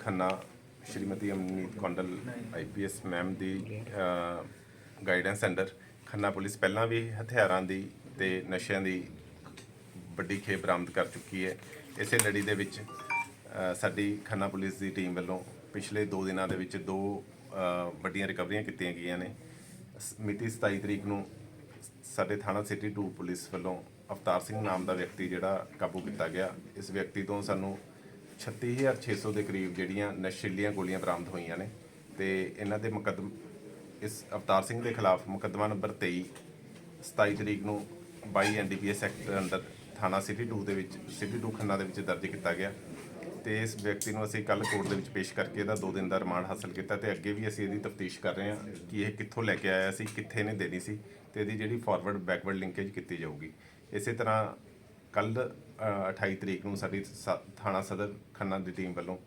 Khanna Shrimati Amneet Kondal IPS ma'am ਦੀ guidance under Khanna police ਪਹਿਲਾਂ ਵੀ ਹਥਿਆਰਾਂ ਦੀ ਤੇ ਨਸ਼ਿਆਂ ਦੀ ਵੱਡੀ ਖੇਪ ਬਰਾਮਦ ਕਰ ਚੁੱਕੀ ਹੈ। ਇਸੇ ਲੜੀ ਦੇ ਵਿੱਚ ਸਾਡੀ ਖੰਨਾ ਪੁਲਿਸ ਦੀ ਟੀਮ ਵੱਲੋਂ ਪਿਛਲੇ 2 ਦਿਨਾਂ ਦੇ ਵਿੱਚ ਦੋ ਵੱਡੀਆਂ ਰਿਕਵਰੀਆਂ ਕੀਤੀਆਂ ਗਈਆਂ ਨੇ। ਸ- ਮਿਤੀ 27 ਤਰੀਕ ਨੂੰ ਸਾਡੇ ਥਾਣਾ ਸਿਟੀ 2 ਪੁਲਿਸ ਵੱਲੋਂ ਅਵਤਾਰ ਸਿੰਘ ਨਾਮ ਦਾ ਵਿਅਕਤੀ ਜਿਹੜਾ ਕਾਬੂ ਕੀਤਾ ਗਿਆ। ਇਸ ਵਿਅਕਤੀ ਤੋਂ ਸਾਨੂੰ 36600 ਦੇ ਕਰੀਬ ਜਿਹੜੀਆਂ ਨਸ਼ੀਲੀਆਂ ਗੋਲੀਆਂ ਬਰਾਮਦ ਹੋਈਆਂ ਨੇ ਤੇ ਇਹਨਾਂ ਦੇ ਮੁਕੱਦਮ ਇਸ ਅਵਤਾਰ ਸਿੰਘ ਦੇ ਖਿਲਾਫ ਮੁਕੱਦਮਾ ਨੰਬਰ 23 27 ਤਰੀਕ ਨੂੰ 22 ਐਨਡੀਪੀਐਸ ਐਕਟ ਅੰਦਰ ਥਾਣਾ ਸਿਟੀ 2 ਦੇ ਵਿੱਚ, ਸਿਟੀ 2 ਖੰਨਾ ਦੇ ਵਿੱਚ ਦਰਜ ਕੀਤਾ ਗਿਆ। ਤੇ ਇਸ ਵਿਅਕਤੀ ਨੂੰ ਅਸੀਂ ਕੱਲ ਕੋਰਟ ਦੇ ਵਿੱਚ ਪੇਸ਼ ਕਰਕੇ ਇਹਦਾ 2 ਦਿਨ ਦਾ ਰਿਮਾਂਡ ਹਾਸਲ ਕੀਤਾ ਤੇ ਅੱਗੇ ਵੀ ਅਸੀਂ ਇਹਦੀ ਤਫਤੀਸ਼ ਕਰ ਰਹੇ ਹਾਂ ਕਿ ਇਹ ਕਿੱਥੋਂ ਲੈ ਕੇ ਆਇਆ ਸੀ, ਕਿੱਥੇ ਨੇ ਦੇਣੀ ਸੀ ਤੇ ਇਹਦੀ ਜਿਹੜੀ ਫਾਰਵਰਡ ਬੈਕਵਰਡ ਲਿੰਕੇਜ ਕੀਤੀ ਜਾਊਗੀ। ਇਸੇ ਤਰ੍ਹਾਂ ਕੱਲ 28 ਤਰੀਕ ਨੂੰ ਸਾਡੀ ਸ- ਥਾਣਾ ਸਦਰ ਖੰਨਾ ਦੀ ਟੀਮ ਵੱਲੋਂ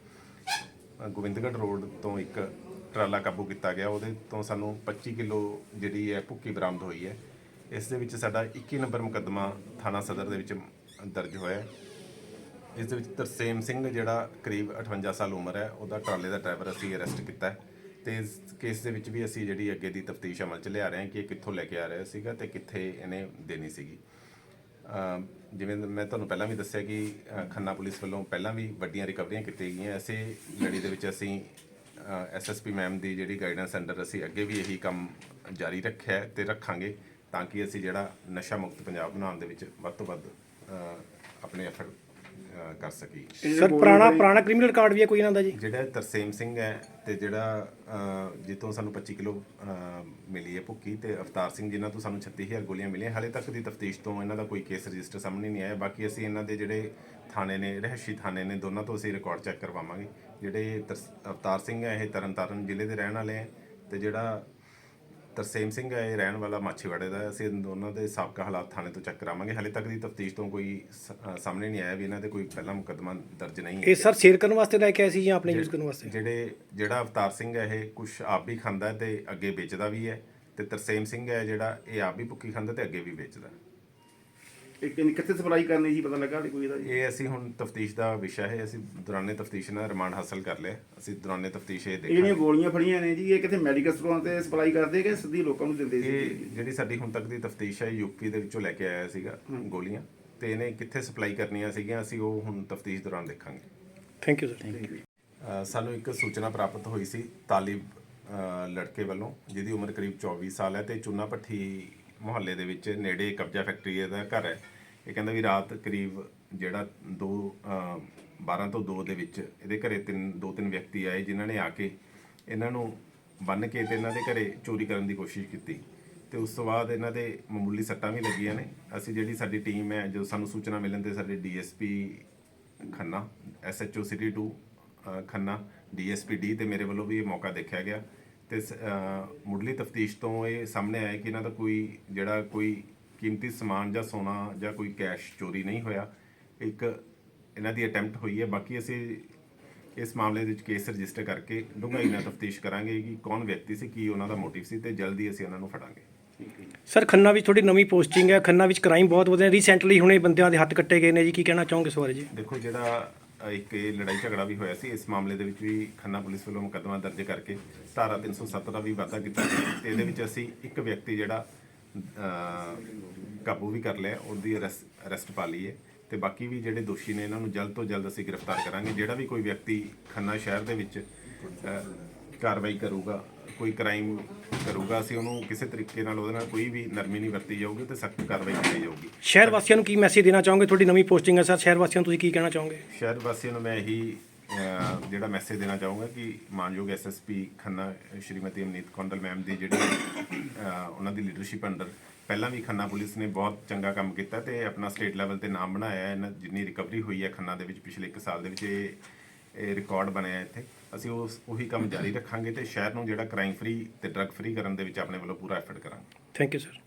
ਅ, ਗੋਬਿੰਦਗੜ੍ਹ ਰੋਡ ਤੋਂ ਇੱਕ ਟਰਾਲਾ ਕਾਬੂ ਕੀਤਾ ਗਿਆ। ਉਹਦੇ ਤੋਂ ਸਾਨੂੰ 25 ਕਿਲੋ ਜਿਹੜੀ ਹੈ ਭੁੱਕੀ ਬਰਾਮਦ ਹੋਈ ਹੈ। ਇਸ ਦੇ ਵਿੱਚ ਸਾਡਾ 21 ਨੰਬਰ ਮੁਕੱਦਮਾ ਥਾਣਾ ਸਦਰ ਦੇ ਵਿੱਚ ਦਰਜ ਹੋਇਆ ਹੈ। ਇਸ ਦੇ ਵਿੱਚ ਤਰਸੇਮ ਸਿੰਘ ਜਿਹੜਾ ਕਰੀਬ 58 ਸਾਲ ਉਮਰ ਹੈ ਉਹਦਾ ਟਰਾਲੇ ਦਾ ਡਰਾਈਵਰ ਅਸੀਂ ਅਰੈਸਟ ਕੀਤਾ ਹੈ। ਤੇ ਇਸ ਕੇਸ ਦੇ ਵਿੱਚ ਵੀ ਅਸੀਂ ਜਿਹੜੀ ਅੱਗੇ ਦੀ ਤਫਤੀਸ਼ ਅਮਲ 'ਚ ਲਿਆ ਰਹੇ ਹਾਂ ਕਿ ਇਹ ਕਿੱਥੋਂ ਲੈ ਕੇ ਆ ਰਿਹਾ ਸੀਗਾ ਤੇ ਕਿੱਥੇ ਇਹਨੇ ਦੇਣੀ ਸੀਗੀ। ਜਿਵੇਂ ਮੈਂ ਤੁਹਾਨੂੰ ਪਹਿਲਾਂ ਵੀ ਦੱਸਿਆ ਕਿ ਖੰਨਾ ਪੁਲਿਸ ਵੱਲੋਂ ਪਹਿਲਾਂ ਵੀ ਵੱਡੀਆਂ ਰਿਕਵਰੀਆਂ ਕੀਤੀਆਂ ਗਈਆਂ। ਐਸੇ ਲੜੀ ਦੇ ਵਿੱਚ ਅਸੀਂ ਐਸਐਸਪੀ ਮੈਮ ਦੀ ਜਿਹੜੀ ਗਾਈਡੈਂਸ ਅੰਡਰ ਅਸੀਂ ਅੱਗੇ ਵੀ ਇਹੀ ਕੰਮ ਜਾਰੀ ਰੱਖਿਆ ਹੈ ਤੇ ਰੱਖਾਂਗੇ ਤਾਂ ਕਿ ਅਸੀਂ ਜਿਹੜਾ ਨਸ਼ਾ ਮੁਕਤ ਪੰਜਾਬ ਬਣਾਉਣ ਦੇ ਵਿੱਚ ਵੱਧ ਤੋਂ ਵੱਧ ਆਪਣੇ ਐਫਰਟ ਕਰ ਸਕੀਏ ਸਰ ਪੁਰਾਣਾ ਪੁਰਾਣਾ ਕ੍ਰਿਮੀਨਲ ਰਿਕਾਰਡ ਵੀ ਹੈ ਕੋਈ ਇਹਨਾਂ ਦਾ ਜੀ? ਜਿਹੜਾ ਤਰਸੇਮ ਸਿੰਘ ਹੈ ਤੇ ਜਿਹੜਾ ਅਹ, ਜਿੱਥੋਂ ਸਾਨੂੰ 25 ਕਿਲੋ ਮਿਲੀ ਹੈ ਭੁੱਕੀ ਤੇ ਅਵਤਾਰ ਸਿੰਘ ਜਿਨ੍ਹਾਂ ਤੋਂ ਸਾਨੂੰ 36000 ਗੋਲੀਆਂ ਮਿਲੀਆਂ। ਹਾਲੇ ਤੱਕ ਦੀ ਤਫਤੀਸ਼ ਤੋਂ ਇਹਨਾਂ ਦਾ ਕੋਈ ਕੇਸ ਰਜਿਸਟਰ ਸਾਹਮਣੇ ਨਹੀਂ ਆਇਆ। ਬਾਕੀ ਅਸੀਂ ਇਹਨਾਂ ਦੇ ਜਿਹੜੇ ਥਾਣੇ ਨੇ ਰਹਿਸ਼ੀ ਥਾਣੇ ਨੇ ਦੋਨਾਂ ਤੋਂ ਅਸੀਂ ਰਿਕਾਰਡ ਚੈੱਕ ਕਰਵਾਵਾਂਗੇ। ਜਿਹੜੇ ਤਰਸ- ਅਵਤਾਰ ਸਿੰਘ ਹੈ ਇਹ ਤਰਨਤਾਰਨ ਜ਼ਿਲ੍ਹੇ ਦੇ ਰਹਿਣ ਵਾਲੇ ਹੈ ਤੇ ਜਿਹੜਾ ਤਰਸੇਮ ਸਿੰਘ ਹੈ ਇਹ ਰਹਿਣ ਵਾਲਾ ਮਾਛੀਵਾੜੇ ਦਾ ਹੈ। ਅਸੀਂ ਇਹਨਾਂ ਦੋਨਾਂ ਦੇ ਸਾਬਕਾ ਹਾਲਾਤ ਥਾਣੇ ਤੋਂ ਚੈੱਕ ਕਰਾਵਾਂਗੇ। ਹਾਲੇ ਤੱਕ ਦੀ ਤਫਤੀਸ਼ ਤੋਂ ਕੋਈ ਸ- ਸਾਹਮਣੇ ਨਹੀਂ ਆਇਆ ਵੀ ਇਹਨਾਂ ਦੇ ਕੋਈ ਪਹਿਲਾ ਮੁਕੱਦਮਾ ਦਰਜ ਨਹੀਂ ਹੈ ਇਹ ਸਰ ਸ਼ੇਅਰ ਕਰਨ ਵਾਸਤੇ ਲੈ ਕੇ ਆਏ ਸੀ ਜਾਂ ਆਪਣੇ ਯੂਜ਼ ਕਰਨ ਵਾਸਤੇ? ਜਿਹੜੇ ਜਿਹੜਾ ਅਵਤਾਰ ਸਿੰਘ ਹੈ ਇਹ ਕੁਝ ਆਪ ਵੀ ਖਾਂਦਾ ਹੈ ਤੇ ਅੱਗੇ ਵੇਚਦਾ ਵੀ ਹੈ ਤੇ ਤਰਸੇਮ ਸਿੰਘ ਹੈ ਜਿਹੜਾ ਇਹ ਆਪ ਵੀ ਭੁੱਕੀ ਖਾਂਦਾ ਤੇ ਅੱਗੇ ਵੀ ਵੇਚਦਾ। ਇਹ ਕਿੰਨੀ ਕਿੱਥੇ ਸਪਲਾਈ ਕਰਨੀ ਸੀ ਪਤਾ ਲੱਗਾ ਹਲੇ ਕੋਈ ਇਹਦਾ ਜੀ? ਇਹ ਅਸੀਂ ਹੁਣ ਤਫਤੀਸ਼ ਦਾ ਵਿਸ਼ਾ ਹੈ ਅਸੀਂ ਦੌਰਾਨੇ ਤਫਤੀਸ਼ ਨਾਲ ਰਿਮਾਂਡ ਹਾਸਲ ਕਰ ਲਿਆ ਅਸੀਂ ਦੌਰਾਨੇ ਤਫਤੀਸ਼ ਇਹ ਇਹ ਜਿਹੜੀਆਂ ਦੇਖਾਂਗੇ ਗੋਲੀਆਂ ਫੜੀਆਂ ਨੇ ਜੀ ਇਹ ਕਿਤੇ ਮੈਡੀਕਲ ਸਟੋਰਾਂ ਤੇ ਸਪਲਾਈ ਕਰਦੇ ਕਿ ਸਿੱਧੀ ਲੋਕਾਂ ਨੂੰ ਦਿੰਦੇ ਸੀ? ਇਹ ਜਿਹੜੀ ਸਾਡੀ ਹੁਣ ਤੱਕ ਦੀ ਤਫਤੀਸ਼ ਹੈ ਯੂਪੀ ਦੇ ਵਿੱਚੋਂ ਲੈ ਕੇ ਆਇਆ ਸੀਗਾ ਗੋਲੀਆਂ ਤੇ ਇਹਨੇ ਕਿੱਥੇ ਸਪਲਾਈ ਕਰਨੀਆਂ ਸੀਗੀਆਂ ਅਸੀਂ ਉਹ ਹੁਣ ਤਫਤੀਸ਼ ਦੌਰਾਨ ਦੇਖਾਂਗੇ। ਥੈਂਕ ਯੂ ਸਰ ਅ, ਸਾਨੂੰ ਇੱਕ ਸੂਚਨਾ ਪ੍ਰਾਪਤ ਹੋਈ ਸੀ ਤਾਲਿਬ ਅ, ਲੜਕੇ ਵੱਲੋਂ ਜਿਹਦੀ ਉਮਰ ਕਰੀਬ 24 ਸਾਲ ਹੈ ਤੇ ਚੂਨਾ ਭੱਠੀ ਮੁਹੱਲੇ ਦੇ ਵਿੱਚ ਨੇੜੇ ਕਬਜ਼ਾ ਫੈਕਟਰੀ ਦਾ ਘਰ ਹੈ। ਇਹ ਕਹਿੰਦਾ ਵੀ ਰਾਤ ਕਰੀਬ ਜਿਹੜਾ 2 12 ਤੋਂ 2 ਦੇ ਵਿੱਚ ਇਹਦੇ ਘਰੇ ਤਿੰਨ ਦੋ ਤਿੰਨ ਵਿਅਕਤੀ ਆਏ ਜਿਨ੍ਹਾਂ ਨੇ ਆ ਕੇ ਇਹਨਾਂ ਨੂੰ ਬੰਨ ਕੇ ਤੇ ਇਹਨਾਂ ਦੇ ਘਰੇ ਚੋਰੀ ਕਰਨ ਦੀ ਕੋਸ਼ਿਸ਼ ਕੀਤੀ। ਤੇ ਉਸ ਤੋਂ ਬਾਅਦ ਇਹਨਾਂ ਦੇ ਮਾਮੂਲੀ ਸੱਟਾਂ ਵੀ ਲੱਗੀਆਂ ਨੇ। ਅਸੀਂ ਜਿਹੜੀ ਸਾਡੀ ਟੀਮ ਹੈ ਜੋ ਸਾਨੂੰ ਸੂਚਨਾ ਮਿਲਣ ਤੇ ਸਾਡੇ ਡੀਐਸਪੀ ਖੰਨਾ ਐਸਐਚਓ ਸਿਟੀ 2 ਅ, ਖੰਨਾ ਡੀਐਸਪੀ ਡੀ ਤੇ ਮੇਰੇ ਵੱਲੋਂ ਵੀ ਇਹ ਮੌਕਾ ਦੇਖਿਆ ਗਿਆ। ਤੇ ਮੁੱਢਲੀ ਤਫਤੀਸ਼ ਤੋਂ ਇਹ ਸਾਹਮਣੇ ਆਇਆ ਕਿ ਇਹਨਾਂ ਦਾ ਕੋਈ ਜਿਹੜਾ ਕੋਈ ਕੀਮਤੀ ਸਮਾਨ ਜਾਂ ਸੋਨਾ ਜਾਂ ਕੋਈ ਕੈਸ਼ ਚੋਰੀ ਨਹੀਂ ਹੋਇਆ। ਇੱਕ ਇਹਨਾਂ ਦੀ ਅਟੈਂਪਟ ਹੋਈ ਹੈ। ਬਾਕੀ ਅਸੀਂ ਇਸ ਮਾਮਲੇ ਦੇ ਵਿੱਚ ਕੇਸ ਰਜਿਸਟਰ ਕਰਕੇ ਡੂੰਘਾਈ ਨਾਲ ਤਫਤੀਸ਼ ਕਰਾਂਗੇ ਕਿ ਕੌਣ ਵਿਅਕਤੀ ਸੀ ਕੀ ਉਹਨਾਂ ਦਾ ਮੋਟਿਵ ਸੀ ਤੇ ਜਲਦੀ ਅਸੀਂ ਉਹਨਾਂ ਨੂੰ ਫੜਾਂਗੇ। ਸਰ ਖੰਨਾ ਵਿੱਚ ਤੁਹਾਡੀ ਨਵੀਂ ਪੋਸਟਿੰਗ ਹੈ। ਖੰਨਾ ਵਿੱਚ ਕ੍ਰਾਈਮ ਬਹੁਤ ਵਧੇ ਰੀਸੈਂਟਲੀ ਹੁਣੇ ਬੰਦਿਆਂ ਦੇ ਹੱਥ ਕੱਟੇ ਗਏ ਨੇ ਜੀ। ਕੀ ਕਹਿਣਾ ਚਾਹੋਗੇ ਇਸ ਬਾਰੇ ਜੀ? ਦੇਖੋ ਜਿਹੜਾ ਇੱਕ ਇਹ ਲੜਾਈ ਝਗੜਾ ਵੀ ਹੋਇਆ ਸੀ। ਇਸ ਮਾਮਲੇ ਦੇ ਵਿੱਚ ਵੀ ਖੰਨਾ ਪੁਲਿਸ ਵੱਲੋਂ ਮੁਕੱਦਮਾ ਦਰਜ ਕਰਕੇ ਧਾਰਾ 307 ਦਾ ਵੀ ਵਾਅਦਾ ਕੀਤਾ ਗਿਆ। ਤੇ ਇਹਦੇ ਵਿੱਚ ਅਸੀਂ ਇੱਕ ਵਿਅਕਤੀ ਜਿਹੜਾ ਅ, ਕਾਬੂ ਵੀ ਕਰ ਲਿਆ ਉਹਦੀ ਅਰੈਸਟ ਪਾ ਲਈ ਹੈ। ਤੇ ਬਾਕੀ ਵੀ ਜਿਹੜੇ ਦੋਸ਼ੀ ਨੇ ਇਹਨਾਂ ਨੂੰ ਜਲਦ ਤੋਂ ਜਲਦ ਅਸੀਂ ਗ੍ਰਿਫਤਾਰ ਕਰਾਂਗੇ। ਜਿਹੜਾ ਵੀ ਕੋਈ ਵਿਅਕਤੀ ਖੰਨਾ ਸ਼ਹਿਰ ਦੇ ਵਿੱਚ ਅ, ਕਾਰਵਾਈ ਕਰੂਗਾ ਕੋਈ ਕ੍ਰਾਈਮ ਕਰੂਗਾ ਅਸੀਂ ਉਹਨੂੰ ਕਿਸੇ ਤਰੀਕੇ ਨਾਲ ਉਹਦੇ ਨਾਲ ਕੋਈ ਵੀ ਨਰਮੀ ਨਹੀਂ ਵਰਤੀ ਜਾਊਗੀ ਤੇ ਸਖਤ ਕਾਰਵਾਈ ਕੀਤੀ ਜਾਊਗੀ। ਸ਼ਹਿਰ ਵਾਸੀਆਂ ਨੂੰ ਕੀ ਮੈਸੇਜ ਦੇਣਾ ਚਾਹੋਗੇ? ਤੁਹਾਡੀ ਨਵੀਂ ਪੋਸਟਿੰਗ ਹੈ ਸਰ ਸ਼ਹਿਰ ਵਾਸੀਆਂ ਨੂੰ ਤੁਸੀਂ ਕੀ ਕਹਿਣਾ ਚਾਹੋਗੇ? ਸ਼ਹਿਰ ਵਾਸੀਆਂ ਨੂੰ ਮੈਂ ਇਹੀ ਅਹ, ਜਿਹੜਾ ਮੈਸੇਜ ਦੇਣਾ ਚਾਹੂੰਗਾ ਕਿ ਮਾਨਯੋਗ ਐਸਐਸਪੀ ਖੰਨਾ ਸ਼੍ਰੀਮਤੀ ਅਮਨੀਤ ਕੌਂਡਲ ਮੈਮ ਦੀ ਜਿਹੜੀ ਅਹ, ਉਹਨਾਂ ਦੀ ਲੀਡਰਸ਼ਿਪ ਅੰਡਰ ਪਹਿਲਾਂ ਵੀ ਖੰਨਾ ਪੁਲਿਸ ਨੇ ਬਹੁਤ ਚੰਗਾ ਕੰਮ ਕੀਤਾ ਤੇ ਆਪਣਾ ਸਟੇਟ ਲੈਵਲ ਤੇ ਨਾਮ ਬਣਾਇਆ ਹੈ ਇਹਨਾਂ ਜਿੰਨੀ ਰਿਕਵਰੀ ਹੋਈ ਹੈ ਖੰਨਾ ਦੇ ਵਿੱਚ ਪਿਛਲੇ 1 ਸਾਲ ਦੇ ਵਿੱਚ ਇਹ ਇਹ ਰਿਕਾਰਡ ਬਣਿਆ ਇੱਥੇ। ਅਸੀਂ ਉਸ, ਉਹੀ ਕੰਮ ਜਾਰੀ ਰੱਖਾਂਗੇ ਤੇ ਸ਼ਹਿਰ ਨੂੰ ਜਿਹੜਾ ਕ੍ਰਾਈਮ ਫ੍ਰੀ ਤੇ ਡਰੱਗ ਫ੍ਰੀ ਕਰਨ ਦੇ ਵਿੱਚ ਆਪਣੇ ਵੱਲੋਂ ਪੂਰਾ ਐਫਰਟ ਕਰਾਂਗੇ। Thank you sir